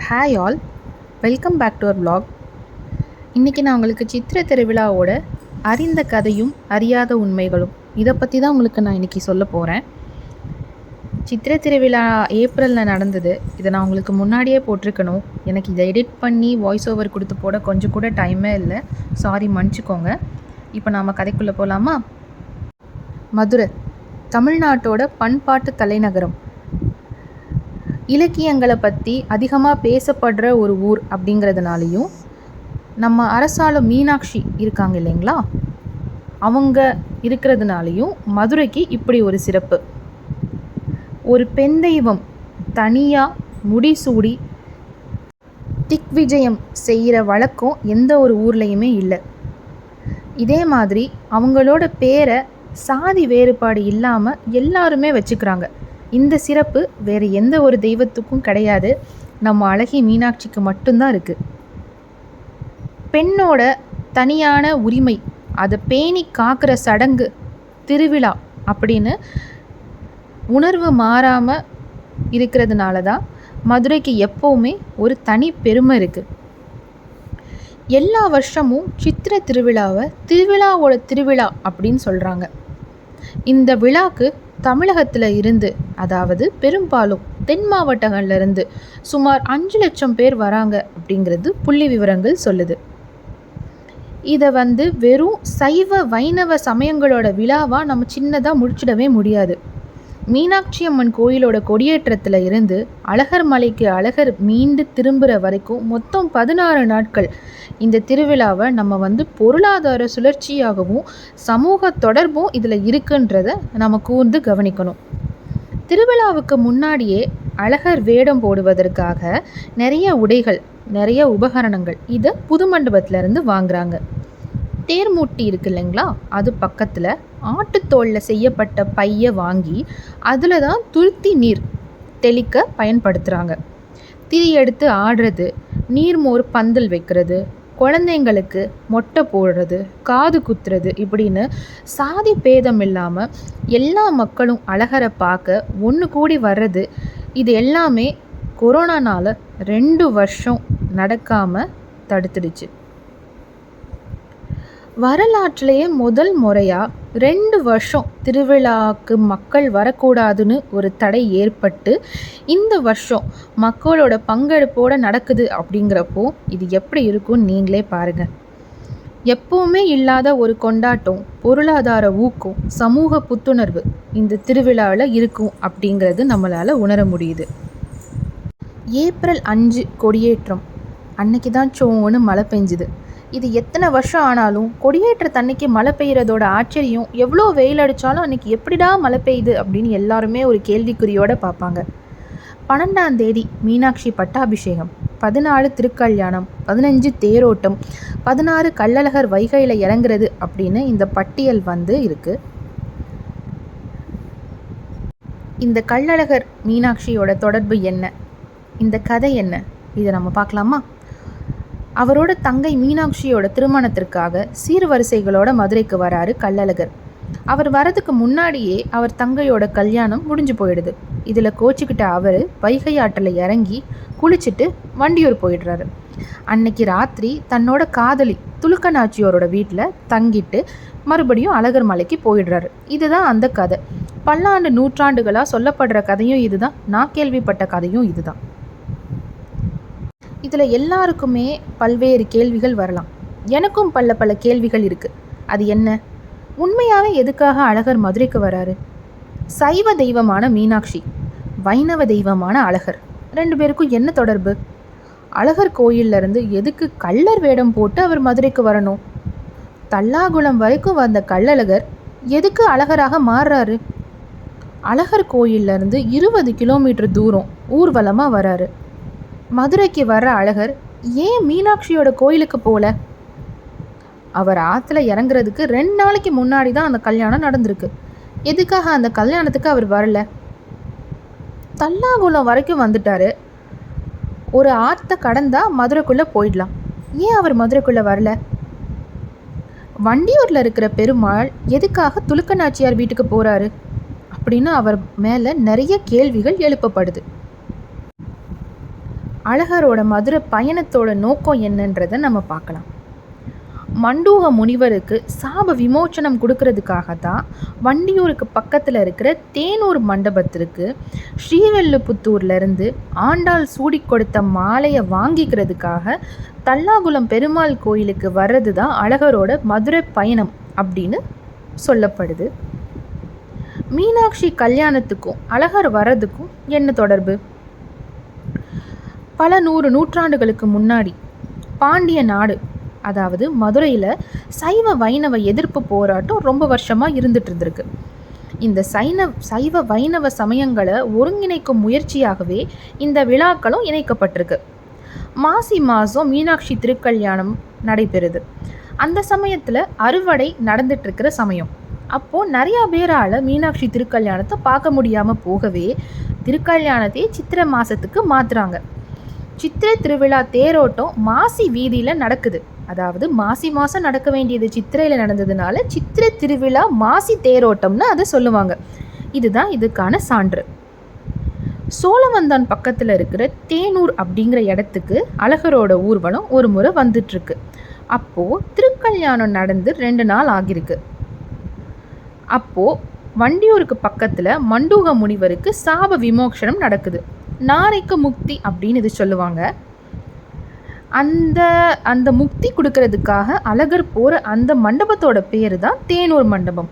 Hi all welcome back to our blog இன்றைக்கி நான் உங்களுக்கு சித்திர திருவிழாவோட அறிந்த கதையும் அறியாத உண்மைகளும் இதை பற்றி தான் உங்களுக்கு நான் இன்றைக்கி சொல்ல போகிறேன் சித்திர திருவிழா ஏப்ரலில் நடந்தது. இதை நான் உங்களுக்கு முன்னாடியே போட்டிருக்கணும். எனக்கு இதை எடிட் பண்ணி வாய்ஸ் ஓவர் கொடுத்து போட கொஞ்சம் கூட டைமே இல்லை. சாரி மன்னிச்சிக்கோங்க. இப்போ நாம் கதைக்குள்ளே போகலாமா மதுரை தமிழ்நாட்டோட பண்பாட்டு தலைநகரம் இலக்கியங்களை பற்றி அதிகமாக பேசப்படுற ஒரு ஊர் அப்படிங்கிறதுனாலையும் நம்ம அரசாள மீனாட்சி இருக்காங்க இல்லைங்களா? அவங்க இருக்கிறதுனாலையும் மதுரைக்கு இப்படி ஒரு சிறப்பு. ஒரு பெண் தெய்வம் தனியாக முடிசூடி திக்விஜயம் செய்கிற வழக்கம் எந்த ஒரு ஊர்லேயுமே இல்லை. இதே மாதிரி அவங்களோட பேரை சாதி வேறுபாடு இல்லாமல் எல்லாருமே வச்சுக்கிறாங்க. இந்த சிறப்பு வேறு எந்த ஒரு தெய்வத்துக்கும் கிடையாது. நம்ம அழகி மீனாட்சிக்கு மட்டும்தான் இருக்குது பெண்ணோட தனியான உரிமை அதை பேணி காக்கிற சடங்கு திருவிழா அப்படின்னு உணர்வு மாறாமல் இருக்கிறதுனால தான் மதுரைக்கு எப்போவுமே ஒரு தனி பெருமை இருக்குது எல்லா வருஷமும் சித்திரை திருவிழாவை திருவிழாவோட திருவிழா அப்படின்னு சொல்கிறாங்க இந்த விழாக்கு தமிழகத்தில் இருந்து அதாவது பெரும்பாலும் தென் மாவட்டங்கள்லேருந்து சுமார் அஞ்சு லட்சம் பேர் வராங்க அப்படிங்கிறது புள்ளி விவரங்கள் சொல்லுது. இதை வந்து வெறும் சைவ வைணவ சமயங்களோட விழாவாக நம்ம சின்னதாக முடிச்சிடவே முடியாது. மீனாட்சி அம்மன் கோயிலோட கொடியேற்றத்தில் இருந்து அழகர் மலைக்கு அழகர் மீண்டு திரும்புகிற வரைக்கும் மொத்தம் பதினாறு நாட்கள் இந்த திருவிழாவை நம்ம வந்து பொருளாதார சுழற்சியாகவும் சமூக தொடர்பும் இதில் இருக்குன்றத நம்ம கூர்ந்து கவனிக்கணும். திருவிழாவுக்கு முன்னாடியே அழகர் வேடம் போடுவதற்காக நிறைய உடைகள் நிறைய உபகரணங்கள் இதை புது மண்டபத்திலேருந்து வாங்குறாங்க. தேர்மூட்டி இருக்கு இல்லைங்களா? அது பக்கத்தில் ஆட்டுத்தோலில் செய்யப்பட்ட பையை வாங்கி அதில் தான் துருத்தி நீர் தெளிக்க பயன்படுத்துகிறாங்க திரி எடுத்து ஆடுறது நீர்மோர் பந்தல் வைக்கிறது குழந்தைங்களுக்கு மொட்டை போடுறது காது குத்துறது இப்படின்னு சாதி பேதம் இல்லாமல் எல்லா மக்களும் அழகரை பார்க்க ஒன்று கூடி வர்றது இது எல்லாமே கொரோனானால் ரெண்டு வருஷம் நடக்காமல் தடுத்துடுச்சு. வரலாற்றிலேயே முதல் முறையாக ரெண்டு வருஷம் திருவிழாவுக்கு மக்கள் வரக்கூடாதுன்னு ஒரு தடை ஏற்பட்டு இந்த வருஷம் மக்களோட பங்கெடுப்போடு நடக்குது அப்படிங்கிறப்போ இது எப்படி இருக்கும்னு நீங்களே பாருங்கள் எப்பவுமே இல்லாத ஒரு கொண்டாட்டம் பொருளாதார ஊக்கம் சமூக புத்துணர்வு இந்த திருவிழாவில் இருக்கும் அப்படிங்கிறது நம்மளால் உணர முடியுது. ஏப்ரல் அஞ்சு கொடியேற்றம். அன்னைக்கு தான் சோன்னு மழை பெஞ்சுது. இது எத்தனை வருஷம் ஆனாலும் கொடியேற்ற தன்னைக்கு மழை பெய்கிறதோட ஆச்சரியம் எவ்வளோ வெயில் அடித்தாலும் அன்றைக்கி எப்படிடா மழை பெய்யுது அப்படின்னு எல்லாருமே ஒரு கேள்விக்குறியோடு பார்ப்பாங்க. பன்னெண்டாம் தேதி மீனாட்சி பட்டாபிஷேகம் பதினாலு திருக்கல்யாணம் பதினஞ்சு தேரோட்டம் பதினாறு கள்ளழகர் வைகையில் இறங்குறது அப்படின்னு இந்த பட்டியல் வந்து இருக்குது இந்த கள்ளழகர் மீனாட்சியோட தொடர்பு என்ன? இந்த கதை என்ன? இதை நம்ம பார்க்கலாமா? அவரோட தங்கை மீனாட்சியோட திருமணத்திற்காக சீர்வரிசைகளோட மதுரைக்கு வராரு கள்ளழகர். அவர் வரதுக்கு முன்னாடியே அவர் தங்கையோட கல்யாணம் முடிஞ்சு போயிடுது. இதில் கோச்சிக்கிட்ட அவர் வைகை ஆற்றில் இறங்கி குளிச்சுட்டு வண்டியூர் போயிடுறாரு. அன்னைக்கு ராத்திரி தன்னோட காதலி துலுக்கநாச்சியோரோட வீட்டில் தங்கிட்டு மறுபடியும் அழகர் மலைக்கு போயிடுறாரு. இதுதான் அந்த கதை. பல்லாண்டு நூற்றாண்டுகளாக சொல்லப்படுற கதையும் இதுதான். நான் கேள்விப்பட்ட கதையும் இதுதான். இதில் எல்லாருக்குமே பல்வேறு கேள்விகள் வரலாம். எனக்கும் பல பல கேள்விகள் இருக்குது அது என்ன? உண்மையாகவே எதுக்காக அழகர் மதுரைக்கு வராரு? சைவ தெய்வமான மீனாட்சி வைணவ தெய்வமான அழகர். ரெண்டு பேருக்கும் என்ன தொடர்பு? அழகர் கோயிலிருந்து எதுக்கு கள்ளர் வேடம் போட்டு அவர் மதுரைக்கு வரணும்? தல்லாகுளம் வரைக்கும் வந்த கள்ளழகர் எதுக்கு அழகராக மாறுறாரு? அழகர் கோயிலிருந்து இருபது கிலோமீட்டர் தூரம் ஊர்வலமாக வராரு. மதுரைக்கு வர்ற அழகர் ஏன் மீனாட்சியோட கோயிலுக்கு போகல அவர் ஆற்றுல இறங்குறதுக்கு ரெண்டு நாளைக்கு முன்னாடி தான் அந்த கல்யாணம் நடந்திருக்கு. எதுக்காக அந்த கல்யாணத்துக்கு அவர் வரல? தல்லாகுளம் வரைக்கும் வந்துட்டாரு. ஒரு ஆற்றை கடந்தா மதுரைக்குள்ளே போயிடலாம். ஏன் அவர் மதுரைக்குள்ளே வரல? வண்டியூரில் இருக்கிற பெருமாள் எதுக்காக துலுக்க நாச்சியார் வீட்டுக்கு போகிறாரு அப்படின்னு அவர் மேலே நிறைய கேள்விகள் எழுப்பப்படுது. அழகரோட மதுரை பயணத்தோட நோக்கம் என்னன்றதை நம்ம பார்க்கலாம். மண்டூக முனிவருக்கு சாப விமோச்சனம் கொடுக்கறதுக்காக தான் வண்டியூருக்கு பக்கத்தில் இருக்கிற தேனூர் மண்டபத்திற்கு ஸ்ரீவெல்லுபுத்தூர்லேருந்து ஆண்டாள் சூடி கொடுத்த மாலையை வாங்கிக்கிறதுக்காக தல்லாகுளம் பெருமாள் கோயிலுக்கு வர்றது தான் அழகரோட மதுரை பயணம் அப்படின்னு சொல்லப்படுது. மீனாட்சி கல்யாணத்துக்கும் அழகர் வர்றதுக்கும் என்ன தொடர்பு? பல நூறு நூற்றாண்டுகளுக்கு முன்னாடி பாண்டிய நாடு அதாவது மதுரையில் சைவ வைணவ எதிர்ப்பு போராட்டம் ரொம்ப வருஷமாக இருந்துட்டு இருந்திருக்கு. இந்த சைன சைவ வைணவ சமயங்களை ஒருங்கிணைக்கும் முயற்சியாகவே இந்த விழாக்களும் இணைக்கப்பட்டிருக்கு. மாசி மாதம் மீனாட்சி திருக்கல்யாணம் நடைபெறுது. அந்த சமயத்தில் அறுவடை நடந்துட்டு சமயம். அப்போது நிறையா பேரால் மீனாட்சி திருக்கல்யாணத்தை பார்க்க முடியாமல் போகவே திருக்கல்யாணத்தையே சித்திரை மாதத்துக்கு மாற்றுறாங்க சித்திரை திருவிழா தேரோட்டம் மாசி வீதியில் நடக்குது. அதாவது மாசி மாதம் நடக்க வேண்டியது சித்திரையில் நடந்ததுனால சித்திரை திருவிழா மாசி தேரோட்டம்னு அதை சொல்லுவாங்க. இதுதான் இதுக்கான சான்று. சோழவந்தான் பக்கத்தில் இருக்கிற தேனூர் அப்படிங்கிற இடத்துக்கு அழகரோட ஊர்வலம் ஒரு முறை வந்துட்டுருக்கு. அப்போது திருக்கல்யாணம் நடந்து ரெண்டு நாள் ஆகியிருக்கு. அப்போது வண்டியூருக்கு பக்கத்தில் மண்டூக முனிவருக்கு சாப விமோக்ஷனம் நடக்குது. நாரைக்கு முக்தி அப்படின்னு இது சொல்லுவாங்க. அந்த அந்த முக்தி கொடுக்கறதுக்காக அழகர் போகிற அந்த மண்டபத்தோட பேர் தான் தேனூர் மண்டபம்.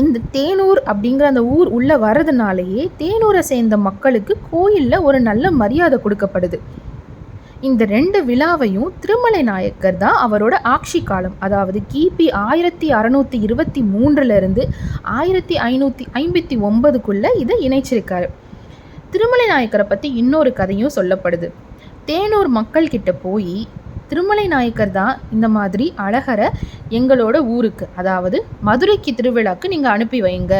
இந்த தேனூர் அப்படிங்கிற அந்த ஊர் உள்ளே வர்றதுனாலேயே தேனூரை சேர்ந்த மக்களுக்கு கோயிலில் ஒரு நல்ல மரியாதை கொடுக்கப்படுது. இந்த ரெண்டு விழாவையும் திருமலை நாயக்கர் தான் அவரோட ஆட்சி காலம். அதாவது கிபி ஆயிரத்தி அறநூற்றி இருபத்தி மூன்றுலேருந்து ஆயிரத்தி ஐநூற்றி ஐம்பத்தி ஒன்பதுக்குள்ளே இதை இணைச்சிருக்காரு. திருமலை நாயக்கரை பற்றி இன்னொரு கதையும் சொல்லப்படுது. தேனூர் மக்கள்கிட்ட போய் திருமலை நாயக்கர் தான் இந்த மாதிரி அழகரை எங்களோட ஊருக்கு அதாவது மதுரைக்கு திருவிழாக்கு நீங்கள் அனுப்பி வைங்க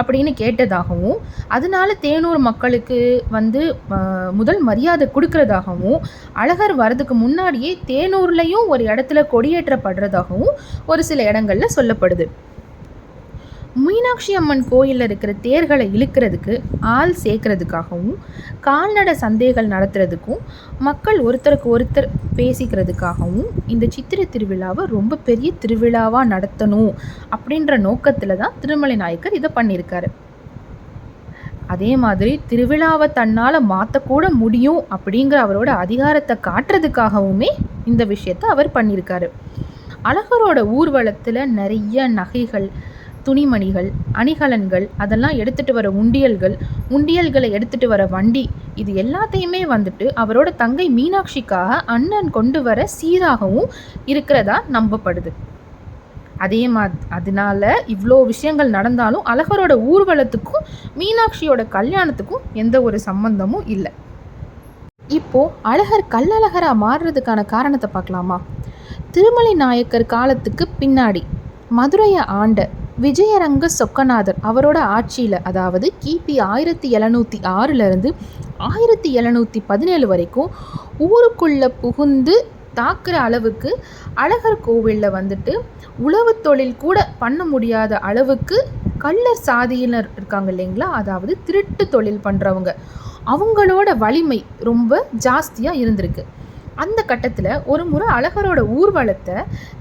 அப்படின்னு கேட்டதாகவும் அதனால தேனூர் மக்களுக்கு வந்து முதல் மரியாதை கொடுக்கறதாகவும் அழகர் வரதுக்கு முன்னாடியே தேனூர்லேயும் ஒரு இடத்துல கொடியேற்றப்படுறதாகவும் ஒரு சில இடங்களில் சொல்லப்படுது. மீனாட்சி அம்மன் கோயிலில் இருக்கிற தேர்களை இழுக்கிறதுக்கு ஆள் சேர்க்கறதுக்காகவும் கால்நடை சந்தைகள் நடத்துறதுக்கும் மக்கள் ஒருத்தருக்கு ஒருத்தர் பேசிக்கிறதுக்காகவும் இந்த சித்திரை திருவிழாவை ரொம்ப பெரிய திருவிழாவாக நடத்தணும் அப்படின்ற நோக்கத்தில் தான் திருமலை நாயக்கர் இதை பண்ணியிருக்காரு. அதே மாதிரி திருவிழாவை தன்னால் மாற்றக்கூட முடியும் அப்படிங்கிற அவரோட அதிகாரத்தை காட்டுறதுக்காகவுமே இந்த விஷயத்தை அவர் பண்ணியிருக்காரு. அழகரோட ஊர்வலத்தில் நிறைய நகைகள் துணிமணிகள் அணிகலன்கள் அதெல்லாம் எடுத்துகிட்டு வர உண்டியல்கள் உண்டியல்களை எடுத்துகிட்டு வர வண்டி இது எல்லாத்தையுமே வந்துட்டு அவரோட தங்கை மீனாட்சிக்காக அண்ணன் கொண்டு வர சீராகவும் இருக்கிறதா நம்பப்படுது. அதே மா அதனால இவ்வளோ விஷயங்கள் நடந்தாலும் அழகரோட ஊர்வலத்துக்கும் மீனாட்சியோட கல்யாணத்துக்கும் எந்த ஒரு சம்பந்தமும் இல்லை. இப்போ அழகர் கல்லழகராக மாறுறதுக்கான காரணத்தை பார்க்கலாமா? திருமலை நாயக்கர் காலத்துக்கு பின்னாடி மதுரையை ஆண்ட விஜயரங்க சொக்கநாதர் அவரோட ஆட்சியில் அதாவது கிபி ஆயிரத்தி எழுநூற்றி ஆறுலேருந்து ஆயிரத்தி எழுநூற்றி பதினேழு வரைக்கும் ஊருக்குள்ளே புகுந்து தாக்குற அளவுக்கு அழகர் கோவிலில் வந்துட்டு உழவு தொழில் கூட பண்ண முடியாத அளவுக்கு கள்ளர் சாதியினர் இருக்காங்க இல்லைங்களா? அதாவது திருட்டு தொழில் பண்ணுறவங்க அவங்களோட வலிமை ரொம்ப ஜாஸ்தியாக இருந்திருக்கு. அந்த கட்டத்தில் ஒரு முறை அழகரோட ஊர்வலத்தை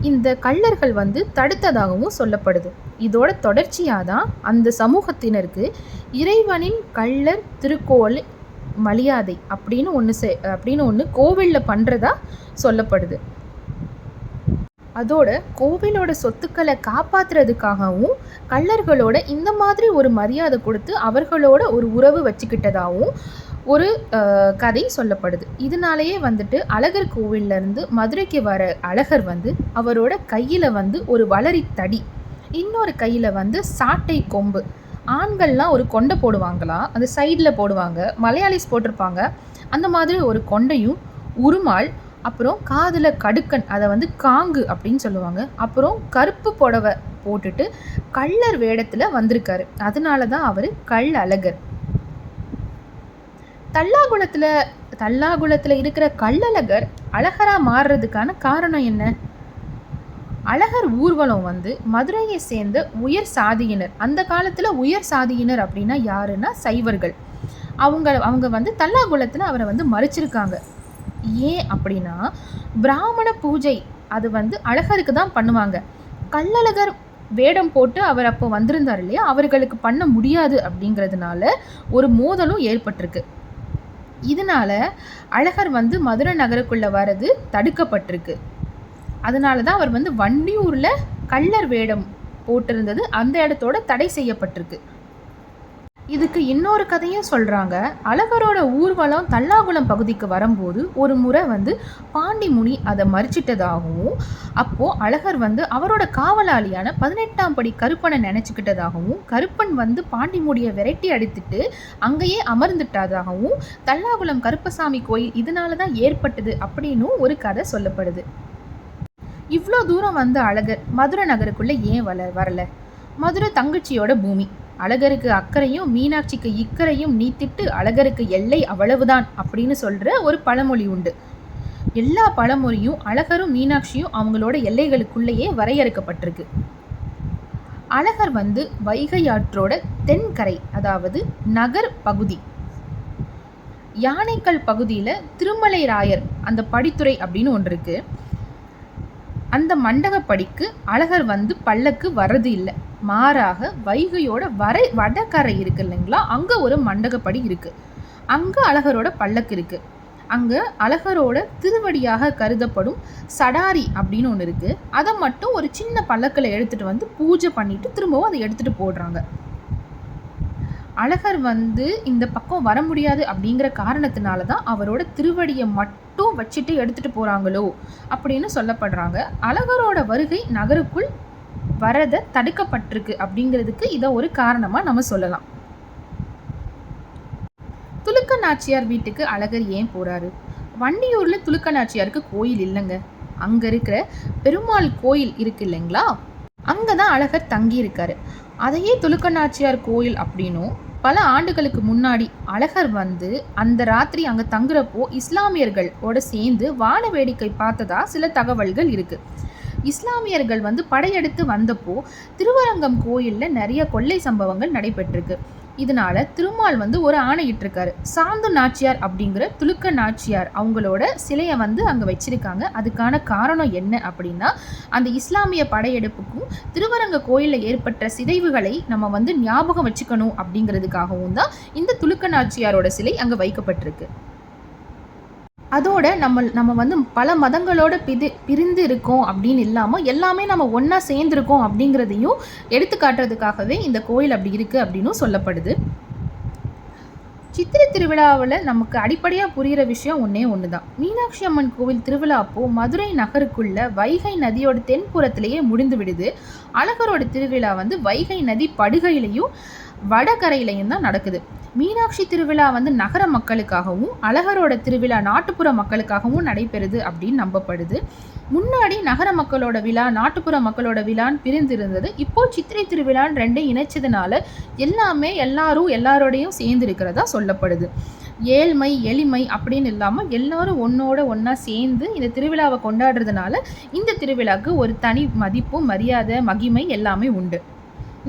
இந்த கள்ளர்கள் வந்து தடுத்ததாகவும் சொல்லப்படுது. இதோட தொடர்ச்சியாக தான் அந்த சமூகத்தினருக்கு இறைவனின் கள்ளர் திருக்கோள் மரியாதை அப்படின்னு ஒன்று செ அப்படின்னு ஒன்று கோவிலில் பண்ணுறதா சொல்லப்படுது. அதோட கோவிலோட சொத்துக்களை காப்பாற்றுறதுக்காகவும் கள்ளர்களோட இந்த மாதிரி ஒரு மரியாதை கொடுத்து அவர்களோட ஒரு உறவு வச்சுக்கிட்டதாகவும் ஒரு கதை சொல்லப்படுது. இதனாலேயே வந்துட்டு அழகர் கோவில்லேருந்து மதுரைக்கு வர அழகர் வந்து அவரோட கையில் வந்து ஒரு வளரி தடி. இன்னொரு கையில் வந்து சாட்டை கொம்பு. ஆண்கள்லாம் ஒரு கொண்டை போடுவாங்களாம் அந்த சைடில் போடுவாங்க. மலையாளிஸ் போட்டிருப்பாங்க. அந்த மாதிரி ஒரு கொண்டையும் உருமால் அப்புறம் காதில் கடுக்கன் அதை வந்து காங்கு அப்படின்னு சொல்லுவாங்க. அப்புறம் கருப்பு புடவை போட்டுட்டு கள்ளர் வேடத்தில் வந்திருக்காரு. அதனால தான் அவர் கல் அழகர் தல்லாகுளத்தில் தல்லாகுளத்தில் இருக்கிற கள்ளழகர் அழகராக மாறுறதுக்கான காரணம் என்ன? அழகர் ஊர்வலம் வந்து மதுரையை சேர்ந்த உயர் சாதியினர். அந்த காலத்தில் உயர் சாதியினர் அப்படின்னா யாருன்னா சைவர்கள். அவங்க அவங்க வந்து தல்லாகுளத்தில் அவரை வந்து மறிச்சிருக்காங்க. ஏன் அப்படின்னா பிராமண பூஜை அது வந்து அழகருக்கு தான் பண்ணுவாங்க. கள்ளழகர் வேடம் போட்டு அவர் அப்போ வந்திருந்தார் இல்லையா? அவர்களுக்கு பண்ண முடியாது அப்படிங்கிறதுனால ஒரு மோதலும் ஏற்பட்டிருக்கு. இதனால அழகர் வந்து மதுரை நகருக்குள்ளே வர்றது தடுக்கப்பட்டிருக்கு. அதனால தான் அவர் வந்து வண்டியூரில் கள்ளர் வேடம் போட்டிருந்தது. அந்த இடத்தோட தடை செய்யப்பட்டிருக்கு. இதுக்கு இன்னொரு கதையும் சொல்கிறாங்க அழகரோட ஊர்வலம் தல்லாகுளம் பகுதிக்கு வரும்போது ஒரு முறை வந்து பாண்டிமுனி அதை மறிச்சிட்டதாகவும் அப்போது அழகர் வந்து அவரோட காவலாளியான பதினெட்டாம் படி கருப்பனை நினச்சிக்கிட்டதாகவும் கருப்பன் வந்து பாண்டிமுடியை விரட்டி அடித்துட்டு அங்கேயே அமர்ந்துட்டதாகவும் தல்லாகுளம் கருப்பசாமி கோயில் இதனால தான் ஏற்பட்டது அப்படின்னும் ஒரு கதை சொல்லப்படுது. இவ்வளோ தூரம் வந்த அழகர் மதுரை நகருக்குள்ளே ஏன் வர வரல? மதுரை தங்கச்சியோட பூமி. அழகருக்கு அக்கறையும் மீனாட்சிக்கு இக்கரையும் நீத்திட்டு அழகருக்கு எல்லை அவ்வளவுதான் அப்படின்னு சொல்கிற ஒரு பழமொழி உண்டு. எல்லா பழமொழியும் அழகரும் மீனாட்சியும் அவங்களோட எல்லைகளுக்குள்ளேயே வரையறுக்கப்பட்டிருக்கு. அழகர் வந்து வைகை ஆற்றோட தென்கரை அதாவது நகர் பகுதி. யானைக்கல் பகுதியில் திருமலை ராயர் அந்த படித்துறை அப்படின்னு ஒன்று இருக்குது அந்த மண்டகப்படிக்கு அழகர் வந்து பல்லக்கு வர்றது இல்லை. மாறாக வைகையோட வரை வடகரை இருக்கு இல்லைங்களா? அங்கே ஒரு மண்டகப்படி இருக்குது அங்கே அழகரோட பல்லக்கு இருக்குது அங்கே அழகரோட திருவடியாக கருதப்படும் சடாரி அப்படின்னு ஒன்று இருக்குது அதை மட்டும் ஒரு சின்ன பல்லக்கில் எடுத்துகிட்டு வந்து பூஜை பண்ணிவிட்டு திரும்பவும் அதை எடுத்துகிட்டு போடுறாங்க. அழகர் வந்து இந்த பக்கம் வர முடியாது அப்படிங்கிற காரணத்தினால தான் அவரோட திருவடியை மட்டும் வச்சுட்டு எடுத்துகிட்டு போகிறாங்களோ அப்படின்னு சொல்லப்படுறாங்க. அழகரோட வருகை நகருக்குள் வரதை தடுக்கப்பட்டிருக்கு அப்படிங்கிறதுக்கு இதை ஒரு காரணமாக நம்ம சொல்லலாம். துலுக்க நாச்சியார் வீட்டுக்கு அழகர் ஏன் போகிறாரு வண்டியூரில் துலுக்க நாச்சியாருக்கு கோயில் இல்லைங்க. அங்கே இருக்கிற பெருமாள் கோயில் இருக்கு இல்லைங்களா? அங்கே தான் அழகர் தங்கி இருக்காரு அதையே துலுக்க நாச்சியார் கோயில் அப்படின்னும் பல ஆண்டுகளுக்கு முன்னாடி அழகர் வந்து அந்த ராத்திரி அங்கே தங்குறப்போ இஸ்லாமியர்களோட சேர்ந்து வான வேடிக்கை பார்த்ததா சில தகவல்கள் இருக்குது இஸ்லாமியர்கள் வந்து படையெடுத்து வந்தப்போ திருவரங்கம் கோயிலில் நிறைய கொள்ளை சம்பவங்கள் நடைபெற்றிருக்கு. இதனால திருமால் வந்து ஒரு ஆணையிட்டிருக்காரு. சாந்து நாச்சியார் அப்படிங்கிற துலுக்க நாச்சியார் அவங்களோட சிலையை வந்து அங்கே வச்சிருக்காங்க. அதுக்கான காரணம் என்ன அப்படின்னா அந்த இஸ்லாமிய படையெடுப்புக்கும் திருவரங்க கோயிலில் ஏற்பட்ட சிதைவுகளை நம்ம வந்து ஞாபகம் வச்சுக்கணும் அப்படிங்கிறதுக்காகவும் தான் இந்த துலுக்க நாச்சியாரோட சிலை அங்கே வைக்கப்பட்டிருக்கு. அதோட நம்ம நம்ம வந்து பல மதங்களோட பிது பிரிந்து இருக்கோம் அப்படின்னு இல்லாமல் எல்லாமே நம்ம ஒன்றா சேர்ந்துருக்கோம் அப்படிங்கிறதையும் எடுத்து காட்டுறதுக்காகவே இந்த கோயில் அப்படி இருக்குது அப்படின்னும் சொல்லப்படுது. சித்திரை திருவிழாவில் நமக்கு அடிப்படையாக புரிகிற விஷயம் ஒன்றே ஒன்று தான் மீனாட்சி அம்மன் கோவில் திருவிழா அப்போது மதுரை நகருக்குள்ள வைகை நதியோட தென்புறத்திலேயே முடிந்து விடுது. அழகரோட திருவிழா வந்து வைகை நதி படுகையிலையும் வடகரையிலையும் தான் நடக்குது. மீனாட்சி திருவிழா வந்து நகர மக்களுக்காகவும் அழகரோட திருவிழா நாட்டுப்புற மக்களுக்காகவும் நடைபெறுது அப்படின்னு நம்பப்படுது. முன்னாடி நகர மக்களோட விழா நாட்டுப்புற மக்களோட விழான்னு பிரிந்திருந்தது. இப்போ சித்திரை திருவிழான்னு ரெண்டையும் இணைச்சதுனால எல்லாமே எல்லாரும் எல்லாரோடையும் சேர்ந்து இருக்கிறதா சொல்லப்படுது. ஏழ்மை எளிமை அப்படின்னு இல்லாமல் எல்லாரும் ஒன்றோட ஒன்றா சேர்ந்து இந்த திருவிழாவை கொண்டாடுறதுனால இந்த திருவிழாவுக்கு ஒரு தனி மதிப்பும் மரியாதை மகிமை எல்லாமே உண்டு.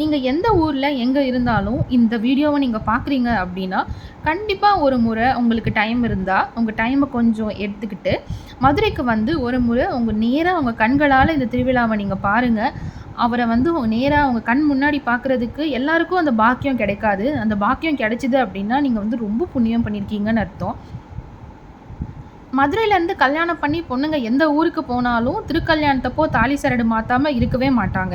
நீங்கள் எந்த ஊரில் எங்கே இருந்தாலும் இந்த வீடியோவை நீங்கள் பார்க்குறீங்க அப்படின்னா கண்டிப்பாக ஒரு முறை உங்களுக்கு டைம் இருந்தால் உங்கள் டைமை கொஞ்சம் எடுத்துக்கிட்டு மதுரைக்கு வந்து ஒரு முறை உங்கள் நேராக உங்கள் கண்களால் இந்த திருவிழாவை நீங்கள் பாருங்கள் அவரை வந்து நேராக அவங்க கண் முன்னாடி பார்க்குறதுக்கு எல்லாருக்கும் அந்த பாக்கியம் கிடைக்காது. அந்த பாக்கியம் கிடைச்சிது அப்படின்னா நீங்கள் வந்து ரொம்ப புண்ணியம் பண்ணியிருக்கீங்கன்னு அர்த்தம். மதுரையிலேருந்து கல்யாணம் பண்ணி பொண்ணுங்க எந்த ஊருக்கு போனாலும் திருக்கல்யாணத்தப்போ தாலி சரடு மாற்றாமல் இருக்கவே மாட்டாங்க.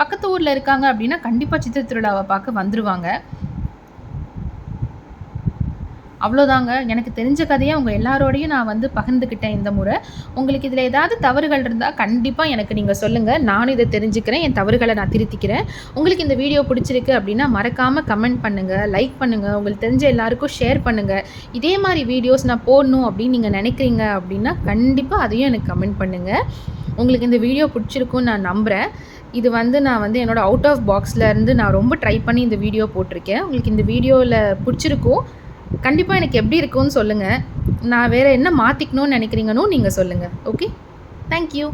பக்கத்து ஊரில் இருக்காங்க அப்படின்னா கண்டிப்பாக சித்திர திருவிழாவை பார்க்க வந்துடுவாங்க அவ்வளோதாங்க எனக்கு தெரிஞ்ச கதையை உங்கள் எல்லாரோடையும் நான் வந்து பகிர்ந்துக்கிட்டேன் இந்த முறை. உங்களுக்கு இதில் ஏதாவது தவறுகள் இருந்தால் கண்டிப்பாக எனக்கு நீங்கள் சொல்லுங்கள் நானும் இதை தெரிஞ்சுக்கிறேன். என் தவறுகளை நான் திருத்திக்கிறேன். உங்களுக்கு இந்த வீடியோ பிடிச்சிருக்கு அப்படின்னா மறக்காமல் கமெண்ட் பண்ணுங்கள் லைக் பண்ணுங்கள் உங்களுக்கு தெரிஞ்ச எல்லாருக்கும் ஷேர் பண்ணுங்கள் இதே மாதிரி வீடியோஸ் நான் போடணும் அப்படின்னு நீங்கள் நினைக்கிறீங்க அப்படின்னா கண்டிப்பாக அதையும் எனக்கு கமெண்ட் பண்ணுங்கள் உங்களுக்கு இந்த வீடியோ பிடிச்சிருக்கும்னு நான் நம்புகிறேன் இது வந்து நான் வந்து என்னோடய அவுட் ஆஃப் பாக்ஸில் இருந்து நான் ரொம்ப ட்ரை பண்ணி இந்த வீடியோ போட்டிருக்கேன். உங்களுக்கு இந்த வீடியோவில் பிடிச்சிருக்கும். கண்டிப்பாக எனக்கு எப்படி இருக்கும்னு சொல்லுங்கள் நான் வேறு என்ன மாற்றிக்கணும்னு நினைக்கிறீங்கன்னு நீங்கள் சொல்லுங்கள் ஓகே தேங்க்யூ